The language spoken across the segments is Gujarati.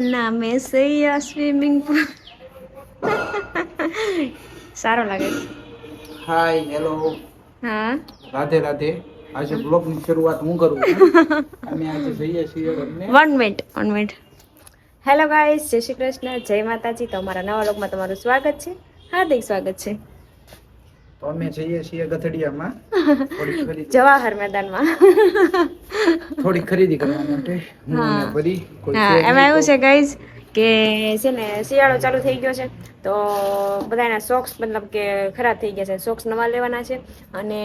નામે સૈયા સ્વિમિંગ પુલ સારો લાગે છે હાય હેલો હા રાધે રાધે આજે બ્લોગની શરૂઆત હું કરું અમે આજે જઈએ છીએ one minute one minute hello guys જય શ્રી કૃષ્ણ. જય માતાજી. તો અમારા નવા લોકમાં તમારું સ્વાગત છે. હાર્દિક સ્વાગત છે. અમે જઈએ છીએ ગથડિયામાં જવાહર મેદાનમાં. થોડી ખરીદી કરવા માટે હું અને પરી એમાં એવું છે ગાઈઝ કે છે ને શિયાળો ચાલુ થઈ ગયો છે તો બધાના સોક્સ મતલબ કે ખરાબ થઈ ગયા છે. સોક્સ નવા લેવાના છે અને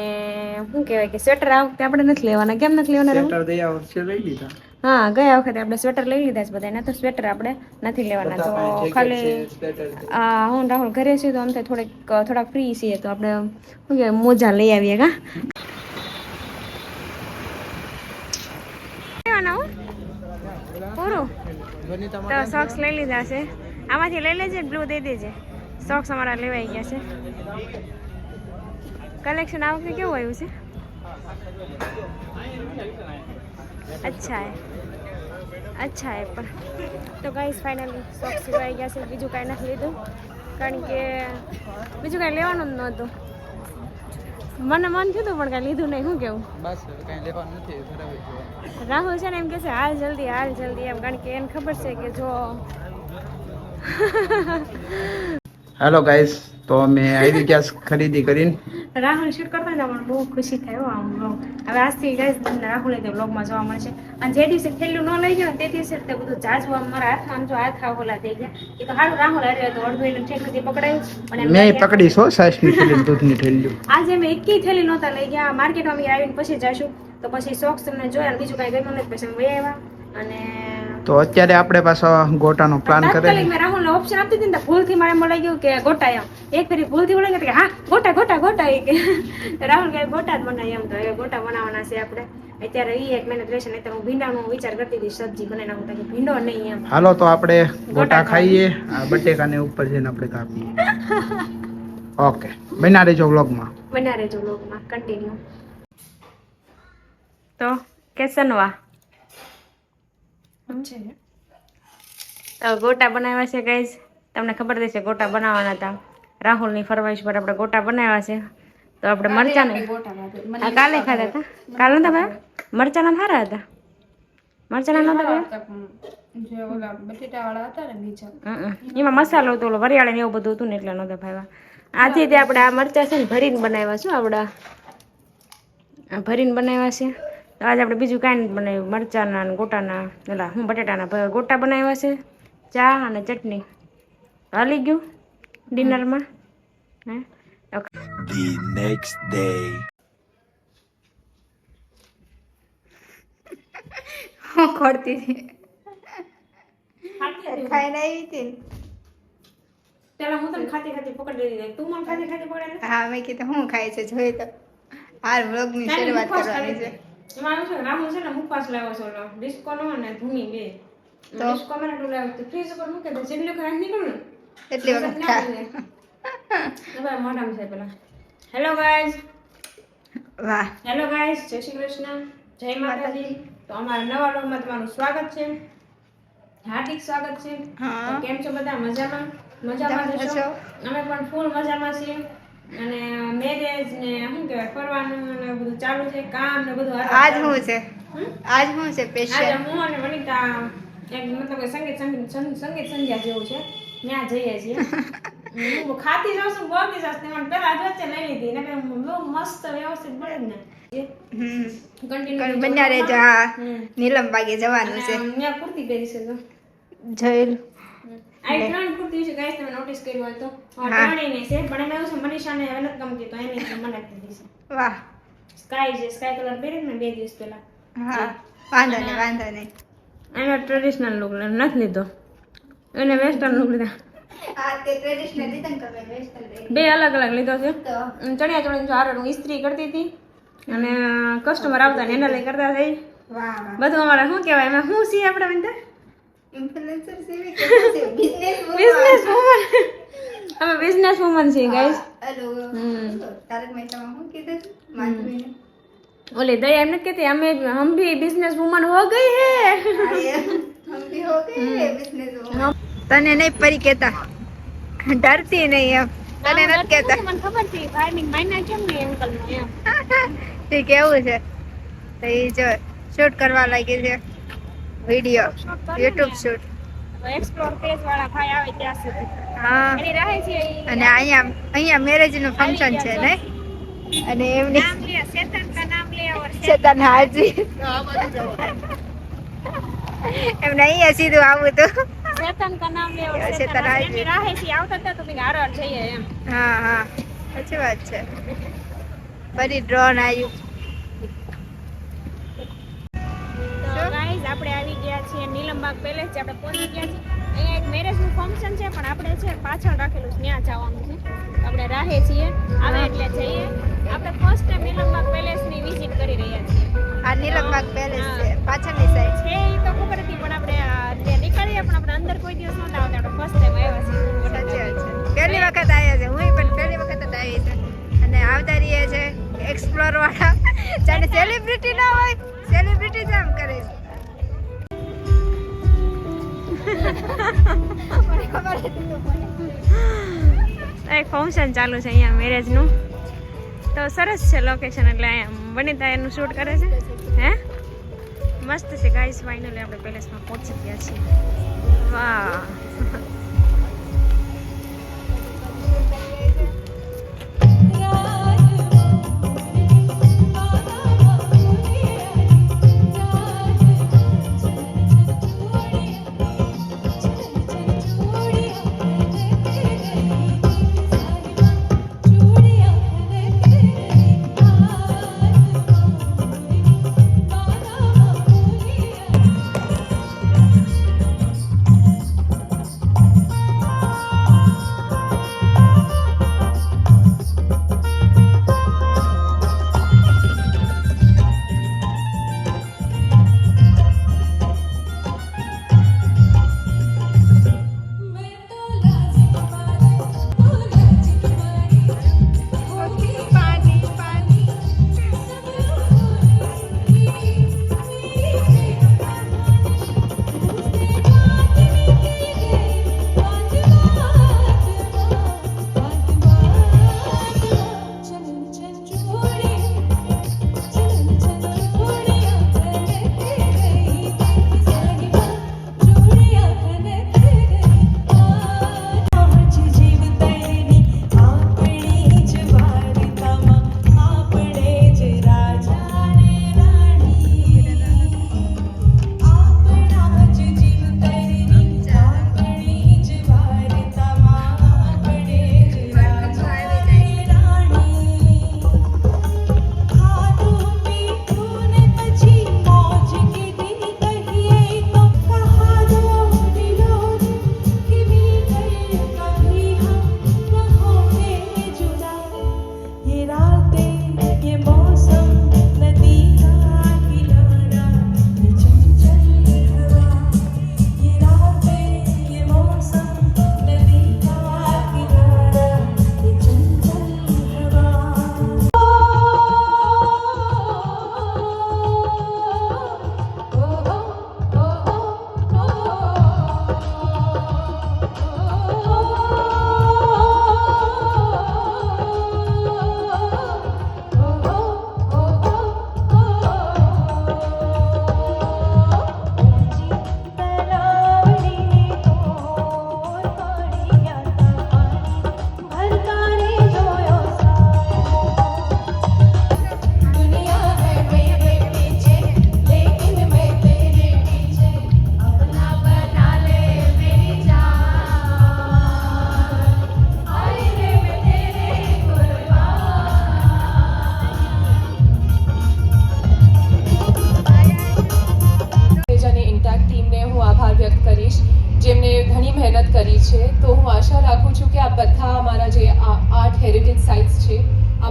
શું કહેવાય કે સ્વેટર આ વખતે આપણે નથી લેવાના? કેમ નથી લેવાના? સ્વેટર વર્ષે લઈ લીધા. હા ગયા વખતે આપણે સ્વેટર લઈ લીધા છે બધાના તો સ્વેટર આપણે નથી લેવાના. તો ખાલી આ હું રાહુલ ઘરે છીએ તો અમથે થોડીક થોડાક ફ્રી છીએ. તો આપણે શું કહેવાય મોજા લઈ આવીએ કા? પૂરું. તો સોક્સ લઈ લીધા છે. આમાંથી લઈ લેજે બ્લુ દઈ દેજે. સોક્સ અમારા લેવાઈ ગયા છે. કલેક્શન આ વખતે કેવું આવ્યું છે? અચ્છા અચ્છા એ પણ. તો ગાઈસ ફાઇનલી શોખ સિવાય ગયા છે. બીજું કાંઈ નથી લીધું. કારણ કે બીજું કાંઈ લેવાનું જ નહોતું. મને મન થયું પણ કાંઈ લીધું નહીં. શું કેવું? બસ કઈ લેવાનું નથી. રાહુલ છે ને એમ કે છે હાલ જલ્દી હાલ જલ્દી. એમ કારણ કે એને ખબર છે કે જો હેલો ગાઈસ તો અમે આવી ગયા ખરીદી કરીને. રાહુલ શૂટ કરતા હતા મને બહુ ખુશી થાય આમ બ્લોગ હવે આજથી ગાઈસ તમને રાહુલ તે બ્લોગમાં જોવા મળશે અને જે દિવસે થેલું ન લઈ ગયો ને તે દિવસે તે બધું જાજુ આમ મારા હાથમાં. આમ જો હાથ ખાવ ઓલા થઈ ગયા. એ તો સારું રાહુલ હારે તો અડધું એને ઠેક સુધી પકડાયું. અને મેં પકડી છો સાસની થેલી દૂધની થેલી આજે મેં એકી થેલી નહોતા લઈ ગયા. માર્કેટમાં અમે આવીને પછી જશું. તો પછી સોક્સ તમને જોયા બીજું કાંઈ ગમ્યું નથી પછી વહી આવ્યા. અને તો અત્યારે આપણે પાછો ગોટાનો પ્લાન કરે તાત્કાલિક મેં રાહુલને ઓપ્શન આપી દીધી ને તો ભૂલથી મારે એમ બોલાઈ ગયું કે ગોટા એમ એક ફેરી ભૂલથી બોલાઈ ગયું કે હા ગોટા ગોટા ગોટા એ કે. તો રાહુલ કે ગોટા જ બનાવી એમ તો. હવે ગોટા બનાવવાના છે આપણે. અત્યારે એ એક મહિના રહેશે નહીં તો હું ભીંડાનો વિચાર કરતી હતી સબ્જી બનાવી નાખું તાકી ભીંડો નહીં એમ. હાલો તો આપણે ગોટા ખાઈએ. આ બટેકાને ઉપર જઈને આપણે કાપીએ. ઓકે બના રહેજો વ્લોગમાં. બના રહેજો લોગમાં કન્ટિન્યુ તો કેસનવા. તો ગોટા બનાવ્યા છે ગાઈઝ તમને ખબર છે ગોટા બનાવવાના હતા. રાહુલની ફરમાઈશ પર આપણે ગોટા બનાવ્યા છે. તો આપણે મરચાં હા કાલે ખાધા હતા. કાલે નતા ભાઈ મરચાના સારા હતા? મરચાના નતા ભાઈ એમાં મસાલો હતો ઓલો વરિયાળે ને એવું બધું હતું ને એટલે નતા ભાઈ આજે તે આપણે આ મરચા છે ને ભરીને બનાવ્યા છે આપણા. આ ભરીને બનાવ્યા છે. આજે આપણે બીજું કાંઈ નથી બનાવ્યું મરચાના અને ગોટાના એલા હું બટેટાના ગોટા બનાવ્યા છે ચા અને ચટણી. હાલી ગયું ડિનરમાં? હે? The next day. હું ખોડતી હતી. ખાઈને આવી હતી પેલા હું તને ખાતી ખાતી પકડી દીધી તું મને ખાતી ખાતી પકડે હા મેં કીધું હું ખાય છે જોઈએ તો. હાલ વ્લોગની શરૂઆત કરવાની છે. એવું છે રામુ છે ને મુખવાસ લાવ્યો છે ઓલો ડિસ્કો નો અને ધૂની બે તો? ડિસ્કો મને એટલું લાવ્યો તો ફ્રીજ ઉપર મૂકે તો જેટલું ખાઈ નીકળું ને એટલી વખત ખાય હવે મોઢામાં છે પેલા હેલો ગાઈઝ વાહ હેલો ગાઈઝ જય શ્રી કૃષ્ણ જય માતાજી તો અમારા નવા લોકમાં તમારું સ્વાગત છે હાર્દિક સ્વાગત છે કેમ છો બધા મજામાં મજામાં છો? અમે પણ ફૂલ મજામાં છીએ અને મેરેજ ને શું કહેવાય ફરવાનું ને બધું ચાલુ છે કામ ને બધું આજ શું છે. આજ શું છે આજે સ્પેશિયલ હું અને વનિતા એક મતલબ સંગીત સંગીત સંગીત સંધ્યા જેવું છે. ત્યાં જઈએ છીએ. હું ખાતી જાઉં છું બોલતી જાઉં છું પેલા જ વચ્ચે લઈ લીધી. ને બહુ મસ્ત વ્યવસ્થિત બને જ ને કન્ટિન્યુ બન્યા રહેજો હા. નીલમ બાગે જવાનું છે. મેં કુર્તી પહેરી છે તો. જોયેલું. આ ત્રણ કુર્તી છે ગાઈસ તમે નોટિસ કર્યું હોય તો. હા. છે પણ એમાં એવું છે મનીષાને ગમતી તો એની મને આપી છે વાહ. સ્કાય છે સ્કાય કલર ને બે દિવસ પહેલા. હા વાંધો નહીં વાંધો નહીં. એનો ટ્રેડિશનલ લુક નથી લીધો. એને વેસ્ટર્ન લુક લીધા. બે અલગ અલગ લીધો છે. ચણિયા ચોળી હારે હું ઇસ્ત્રી કરતી હતી અને કસ્ટમર આવતા ને એના લઈ કરતા થઈ. બધું અમારે શું કહેવાય એમાં શું છીએ આપણે બનતા ઇન્ફ્લુએન્સર સેવી કે બિઝનેસ બિઝનેસ વુમન અમે બિઝનેસ વુમન છીએ ગાઈસ હેલો હમ. તારક મહેતામાં શું કીધું હતું? માધવીને ઓલી દયા એમ નથી કહેતી અમે હમ ભી બિઝનેસ વુમન હો ગઈ હે હા, એમ. हम भी हो गए बिजनेस તને નહીં પરી કેતા ડરતી નહીં એમ તને નથી કેતા મને ખબર છે ભાઈ માઇના કેમ નહીં અંકલ એમ તે કેવું છે તો એ જો શૂટ કરવા લાગી છે Video YouTube shoot explore page વાળા ભાઈ આવે ત્યાં સુધી. હા. એની રહે છે અને અહીંયા અહીંયા મેરેજનું ફંક્શન છે ને? અને એમની નામ લે શેતન કા નામ લે ઓર ચેતન હાજી. એમને અહીંયા સીધું આવું તો. શેતન કા નામ લે ઓર શેતન. શેતન હાજી. એની રાહે છે આવતા તો મેં હારો જઈએ એમ. હા હા. સાચી વાત છે. ફરી ડ્રોન આવ્યું આપણે આવી ગયા છીએ નીલમબાગ પેલેસ જે આપણે પહોંચી ગયા છીએ. અહીંયા એક મેરેજનું ફંક્શન છે પણ આપણે છે પાછળ રાખેલું છે ત્યાં જવાનું છે. આપણે રાહે છીએ આવે એટલે જઈએ. આપણે ફર્સ્ટ ટાઈમ નીલમબાગ પેલેસની વિઝિટ કરી રહ્યા છીએ. આ નીલમબાગ પેલેસ છે પાછળની સાઈડ છે એ તો ખબર હતી પણ આપણે ત્યાં નીકળીએ પણ આપણે અંદર કોઈ દિવસ નહોતા આવતા આપણે ફર્સ્ટ ટાઈમ આવ્યા છીએ. પહેલી વખત આવ્યા છે હું પણ પહેલી વખત જ આવી છે. અને આવતા રહીએ છે એક્સપ્લોર વાળા. જાણે સેલિબ્રિટી ના હોય સેલિબ્રિટી જ આમ કરે છે. એક ફંક્શન ચાલુ છે અહીંયા મેરેજનું તો સરસ છે લોકેશન એટલે અહીંયા વનિતા એનું શૂટ કરે છે. હે? મસ્ત છે ગાઈસ ફાઇનલી આપણે પેલેસમાં પહોંચી ગયા છીએ. વાહ.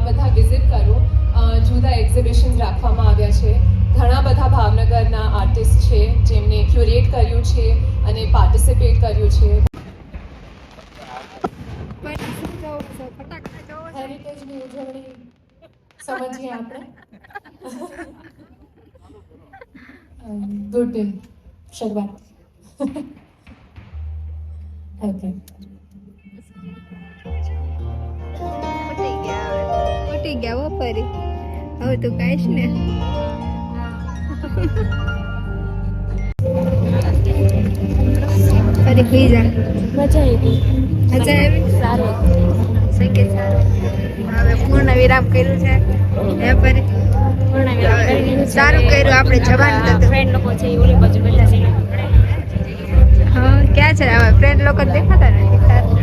બધા વિઝિટ કરો. જુદા એક્ઝિબિશન્સ રાખવામાં આવ્યા છે. ઘણા બધા ભાવનગરના આર્ટિસ્ટ છે, જેમને ક્યુરેટ કર્યું છે અને પાર્ટિસિપેટ કર્યું છે. સમજીએ આપણે. ગુડ શરૂઆત. ઓકે હવે ગયા વપરી હવે તું કાઈશ ને? અરે બીજા મજા આવી. મજા આવી? સારું. સકે સારું હવે પૂર્ણ વિરામ કર્યું છે. એ ફરી? હવે સારું કર્યું આપણે જવાનું હતું. ફ્રેન્ડ લોકો છે ઓલી બાજુ બેઠા છે. હા ક્યાં છે? હવે ફ્રેન્ડ લોકો દેખાતા નથી.